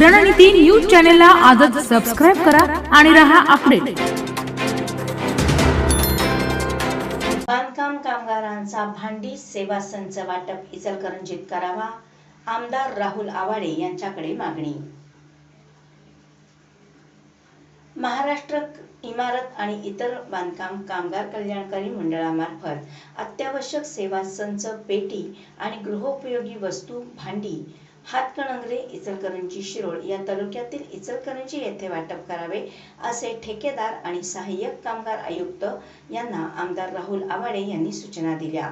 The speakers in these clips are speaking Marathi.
रणनीती न्यूज चॅनलला आजच सबस्क्राईब करा आणि रहा अपडेट बांधकाम कामगारांचा भांडी सेवा संच वाटप इचलकरंजीत करावा आमदार राहुल आवाडे यांच्याकडे मागणी. महाराष्ट्र इमारत आणि इतर बांधकाम कामगार कल्याणकारी मंडळामार्फत अत्यावश्यक सेवा संच पेटी आणि गृहोपयोगी वस्तू भांडी हातकणंगले इचलकरंजी शिरोळ या तालुक्यातील इचलकरंजी येथे वाटप करावे असे ठेकेदार आणि सहाय्यक कामगार आयुक्त यांना आमदार राहुल आवाडे यांनी सूचना दिल्या.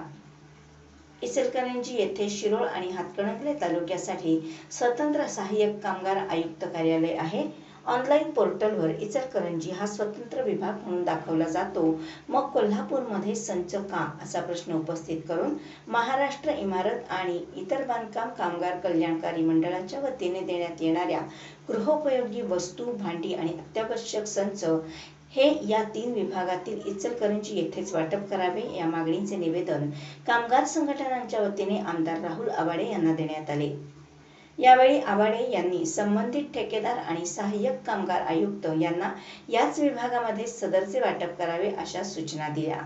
इचलकरंजी येथे शिरोळ आणि हातकणंगले तालुक्यासाठी स्वतंत्र सहाय्यक कामगार आयुक्त कार्यालय आहे. ऑनलाईन पोर्टलवर इचलकरंजी हा स्वतंत्र विभाग म्हणून दाखवला जातो. मग कोल्हापूरमध्ये संच का असा प्रश्न उपस्थित करून महाराष्ट्र इमारत आणि इतर बांधकाम कामगार कल्याणकारी मंडळाच्या वतीने देण्यात येणाऱ्या गृहोपयोगी वस्तू भांडी आणि अत्यावश्यक संच हे या तीन विभागातील इचलकरंजी येथेच वाटप करावे या मागणीचे निवेदन कामगार संघटनांच्या वतीने आमदार राहुल आवाडे यांना देण्यात आले. यावेळी आवाडे यांनी संबंधित ठेकेदार आणि सहाय्यक कामगार आयुक्त यांना याच विभागामध्ये सदरचे वाटप करावे अशा सूचना दिल्या.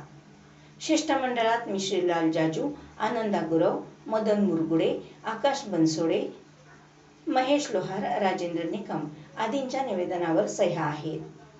शिष्टमंडळात मिश्रीलाल जाजू आनंदा गुरव मदन मुरगुडे आकाश बनसोडे महेश लोहार राजेंद्र निकम आदींच्या निवेदनावर सह्या आहेत.